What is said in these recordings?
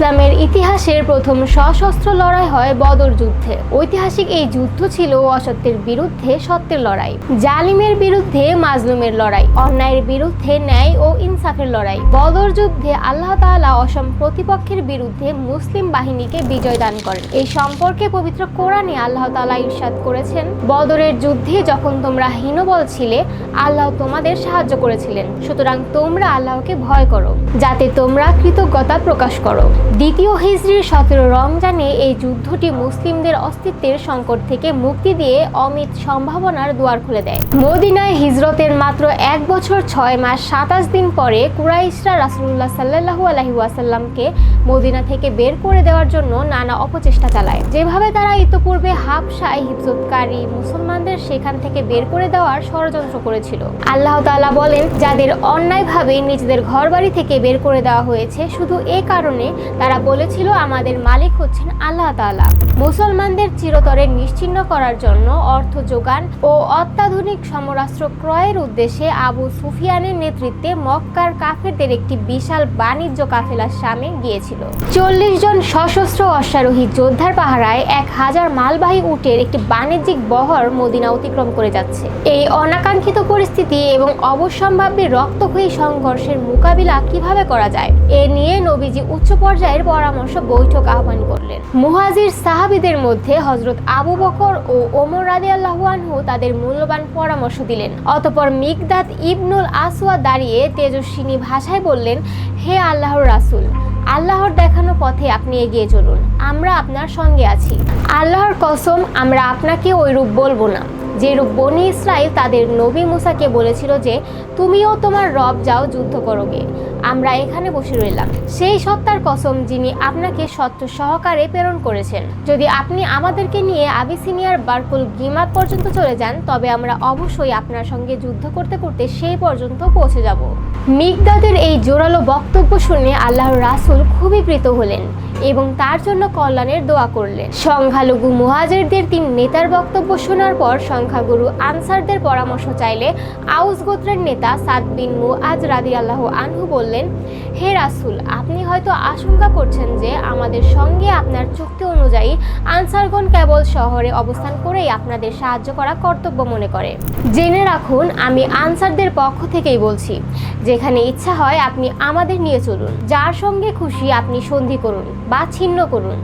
ইসলামের ইতিহাসের প্রথম সশস্ত্র লড়াই হয় বদর যুদ্ধে। ঐতিহাসিক এই যুদ্ধ ছিল অসত্যের বিরুদ্ধে সত্যের লড়াই। জালিমের বিরুদ্ধে মাজলুমের লড়াই, অন্যায়ের বিরুদ্ধে ন্যায় ও ইনসাফের লড়াই। বদর যুদ্ধে আল্লাহ তাআলা অসম প্রতিপক্ষের বিরুদ্ধে মুসলিম বাহিনীকে বিজয় দান করেন। এই সম্পর্কে পবিত্র কোরআনে আল্লাহ তাআলা ইরশাদ করেছেন, বদরের যুদ্ধে যখন তোমরা হীনবল ছিলে, আল্লাহ তোমাদের সাহায্য করেছিলেন। সুতরাং তোমরা আল্লাহকে ভয় করো, যাতে তোমরা কৃতজ্ঞতা প্রকাশ করো। দ্বিতীয় হিজরির সতেরো রমজানে এই যুদ্ধটি মুসলিমদের অস্তিত্বের সংকট থেকে মুক্তি দিয়ে অমিত সম্ভাবনার দুয়ার খুলে দেয়। মদিনায় হিজরতের মাত্র এক বছর ছয় মাস সাতাশ দিন পরে কুরাইশরা রাসুল্লাহ সাল্লাহু আলহি ওয়াসাল্লামকে মদিনা থেকে বের করে দেওয়ার জন্য নানা অপচেষ্টা চালায়। যেভাবে তারা ইতোপূর্বে হাবশায় হিফজতকারী মুসলমানদের সেখান থেকে বের করে দেওয়ার ষড়যন্ত্র করেছিল। আল্লাহ তাআলা বলেন, যাদের অন্যায়ভাবে নিজেদের ঘরবাড়ি থেকে বের করে দেওয়া হয়েছে, শুধু এ কারণে তারা বলেছিল আমাদের মালিক হচ্ছেন আল্লাহ তাআলা। মুসলমানদের চিরতরে নিশ্চিহ্ন করার জন্য অর্থ যোগান ও অত্যাধুনিক সমরাস্ত্র ক্রয়ের উদ্দেশ্যে আবু সুফিয়ানের নেতৃত্বে মক্কার কাফেরদের একটি বিশাল বাণিজ্য কাফেলার সামনে গিয়েছিল। চল্লিশ জন সশস্ত্র অশ্বারোহী যোদ্ধার পাহারায় এক হাজার মালবাহী উটের একটি বাণিজ্যিক বহর মদিনা অতিক্রম করে যাচ্ছে। এই অনাকাঙ্ক্ষিত পরিস্থিতি এবং অবশ্যম্ভাবী রক্তক্ষয়ী সংঘর্ষের মোকাবিলা কীভাবে করা যায়, এ নিয়ে নবীজি উচ্চ পর্যায়ের পরামর্শ বৈঠক আহ্বান করলেন। মুহাজির সাহাবিদের মধ্যে হজরত আবু বকর ও ওমর রাদি আনহু তাদের মূল্যবান পরামর্শ দিলেন। অতপর মিকদাত ইবনুল আসওয়া দাঁড়িয়ে তেজস্বিনী ভাষায় বললেন, হে আল্লাহর রাসূল, আল্লাহর দেখানো পথে আপনি এগিয়ে চলুন। আমরা আপনার সঙ্গে আছি। আল্লাহর কসম, আমরা আপনাকে ওই রূপ বলব না। যেরূপ বনি ইসরায়েল তাদের নবী মুসাকে বলেছিল যে, তুমিও তোমার রব যাও যুদ্ধ করোগে। আমরা এখানে বসে রইলাম। সেই সত্তার কসম যিনি আপনাকে সত্য সহকারে প্রেরণ করেছেন। যদি আপনি আমাদেরকে নিয়ে আবিসিনিয়ার বারকুল গিমাত পর্যন্ত চলে যান, তবে আমরা অবশ্যই আপনার সঙ্গে যুদ্ধ করতে করতে সেই পর্যন্ত পৌঁছে যাব। মিগদাদের এই জোরালো বক্তব্য শুনে আল্লাহর রাসূল খুবই প্রীত হলেন এবং তার জন্য কল্যাণের দোয়া করলেন। সংখ্যালঘু মুহাজিরদের তিন নেতার বক্তব্য শোনার পর সংখ্যাগুরু আনসারদের পরামর্শ চাইলে আউস গোত্রের নেতা সাদ বিন মুআজ রাদি আল্লাহ আনহু বললেন, হে রাসুল, আপনি হয়তো আশঙ্কা করছেন যে আমাদের সঙ্গে আপনার চুক্তি অনুযায়ী আনসারগণ কেবল শহরে অবস্থান করেই আপনাদের সাহায্য করা কর্তব্য মনে করে। জেনে রাখুন, আমি আনসারদের পক্ষ থেকেই বলছি, যেখানে ইচ্ছা হয় আপনি আমাদের নিয়ে চলুন, যার সঙ্গে খুশি আপনি সন্ধি করুন বা ছিন্ন করুন।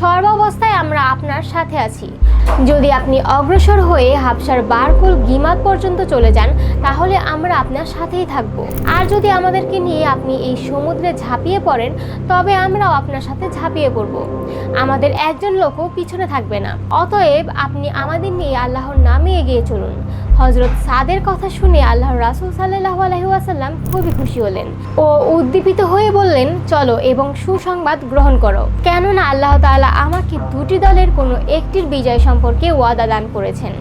সর্বাবস্থায় আমরা আপনার সাথে আছি। যদি আপনি অগ্রসর হয়ে হাফসার বারকুল গিমাত পর্যন্ত চলে যান, তাহলে আমরা আপনার সাথেই থাকব। আর যদি আমাদেরকে নিয়ে আপনি এই সমুদ্রে ঝাঁপিয়ে পড়েন, তবে আমরাও আপনার সাথে ঝাঁপিয়ে পড়ব। আমাদের একজন লোকও পিছনে থাকবে না। অতএব আপনি আমাদের নিয়ে আল্লাহর নামে এগিয়ে চলুন। হজরত সাদের কথা শুনে আল্লাহর রাসুল সাল্লাহ আলহিউসাল্লাম খুবই খুশি হলেন ও উদ্দীপিত হয়ে বললেন, চলো এবং সুসংবাদ গ্রহণ করো। কেননা আল্লাহ তাআলা আমাকে দুটি দলের কোনো একটির বিজয় সম্পর্কে ওয়াদা দান করেছেন।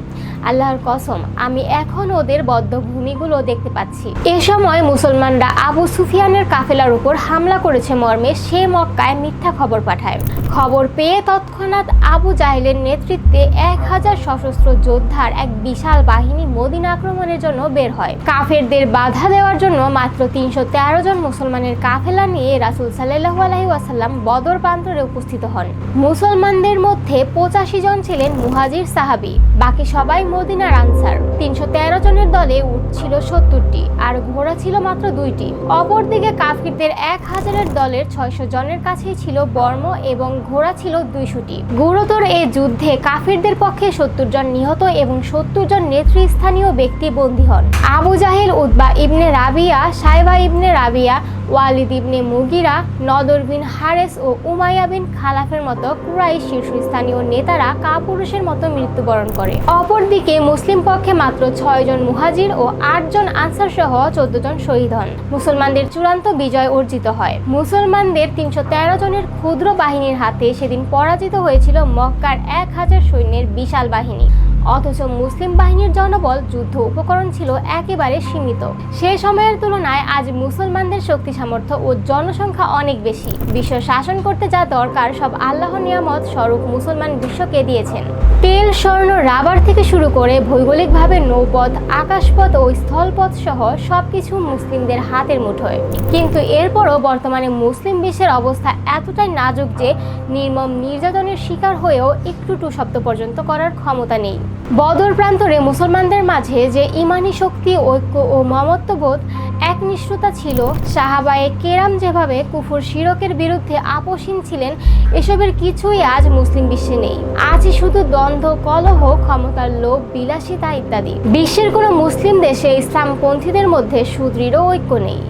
আল্লাহর কসম, আমি এখন ওদের বদ্ধভূমিগুলো দেখতে পাচ্ছি। এ সময় মুসলমানরা আবু সুফিয়ানের কাফেলার উপর হামলা করেছে মর্মে সে মক্কায় মিথ্যা খবর পাঠায়। খবর পেয়ে তৎক্ষণাৎ আবু জাহেলের নেতৃত্বে এক হাজার সশস্ত্র যোদ্ধার এক বিশাল বাহিনী মদিনা আক্রমণের জন্য বের হয়। কাফেরদের বাধা দেওয়ার জন্য মাত্র তিনশো তেরো জন মুসলমানের কাফেলা নিয়ে রাসুল সাল্লাহু আলহি ওয়াসাল্লাম বদর প্রান্তরে উপস্থিত হন। মুসলমানদের মধ্যে পঁচাশি জন ছিলেন মুহাজির সাহাবি, বাকি সবাই মদিনার আনসার। তিনশো তেরো জনের দলে উট ছিল সত্তরটি, আর ঘোড়া ছিল মাত্র দুইটি। অপরদিকে কাফিরদের এক হাজারের দলের ছয়শো জনের কাছেই ছিল বর্ম এবং ঘোড়া ছিল দুইশোটি। গুরুতর এই যুদ্ধে কাফিরদের পক্ষে সত্তর জন নিহত এবং সত্তর জন নেতৃস্থানীয় ব্যক্তি বন্দী হন। আবু জাহেল Utba ibn Rabia, Shaiba ibn Rabia, Walid ibn Mughira, Nadr bin Harith ও উমাইয়া বিন খালাফের মতো কুরাই শীর্ষস্থানীয় নেতারা কাপুরুষের মতো মৃত্যুবরণ করে। অপরদিকে মুসলিম পক্ষে মাত্র ছয় জন মুহাজির ও আটজন আনসার সহ চোদ্দ জন শহীদ হন। মুসলমানদের চূড়ান্ত বিজয় অর্জিত হয়। মুসলমানদের তিনশো তেরো জনের ক্ষুদ্র বাহিনীর হাতে সেদিন পরাজিত হয়েছিল মক্কার এক হাজার সৈন্যের বিশাল বাহিনী। অথচ মুসলিম বাহিনীর জনবল যুদ্ধ উপকরণ ছিল একেবারে সীমিত। সে সময়ের তুলনায় আজ মুসলমানদের শক্তি সামর্থ্য ও জনসংখ্যা অনেক বেশি। বিশ্ব শাসন করতে যা দরকার, সব আল্লাহ নিয়ামত স্বরূপ মুসলমান বিশ্বকে দিয়েছেন। তেল, স্বর্ণ, রাবার থেকে শুরু করে ভৌগোলিকভাবে নৌপথ, আকাশপথ ও স্থলপথ সহ সবকিছু মুসলিমদের হাতের মুঠোয়। কিন্তু এরপরও বর্তমানে মুসলিম বিশ্বের অবস্থা এতটাই নাজুক যে নির্মম নির্যাতনের শিকার হয়েও একটু টু শব্দ পর্যন্ত করার ক্ষমতা নেই। বদর প্রান্তরে মুসলমানদের মাঝে যে ইমানি শক্তি, ঐক্য ও মমত্ববোধ, একনিষ্ঠতা ছিল, সাহাবায়ে কেরাম যেভাবে কুফুর শিরকের বিরুদ্ধে আপোষহীন ছিলেন, এসবের কিছুই আজ মুসলিম বিশ্বে নেই। আছে শুধু দ্বন্দ্ব, কলহ, ক্ষমতার লোভ, বিলাসিতা ইত্যাদি। বিশ্বের কোনো মুসলিম দেশে ইসলামপন্থীদের মধ্যে সুদৃঢ় ঐক্য নেই।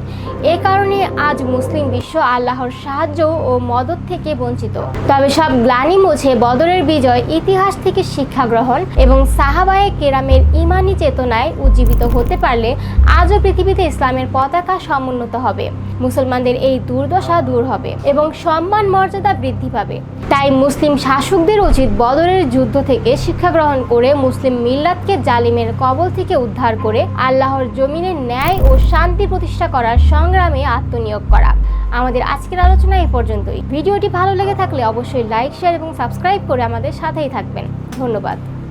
এ কারণে আজ মুসলিম বিশ্ব আল্লাহর সাহায্য ও মদত থেকে বঞ্চিত। তবে সব গ্লানি মুছে বদরের বিজয়, ইতিহাস থেকে শিক্ষা গ্রহণ এবং সাহাবায়ে কেরামের ইমানি চেতনায় উজ্জীবিত হতে পারলে আজও পৃথিবীতে ইসলামের পতাকা সমুন্নত হবে। মুসলমানদের এই দুর্দশা দূর হবে এবং সম্মান মর্যাদা বৃদ্ধি পাবে। তাই মুসলিম শাসকদের উচিত বদরের যুদ্ধ থেকে শিক্ষা গ্রহণ করে মুসলিম মিল্লাতকে জালিমের কবল থেকে উদ্ধার করে আল্লাহর জমিনে ন্যায় ও শান্তি প্রতিষ্ঠা করার সংগ্রামে আত্মনিয়োগ করা। আমাদের আজকের আলোচনা এই পর্যন্তই। ভিডিওটি ভালো লেগে থাকলে অবশ্যই লাইক শেয়ার এবং সাবস্ক্রাইব করে আমাদের সাথেই থাকবেন। ধন্যবাদ।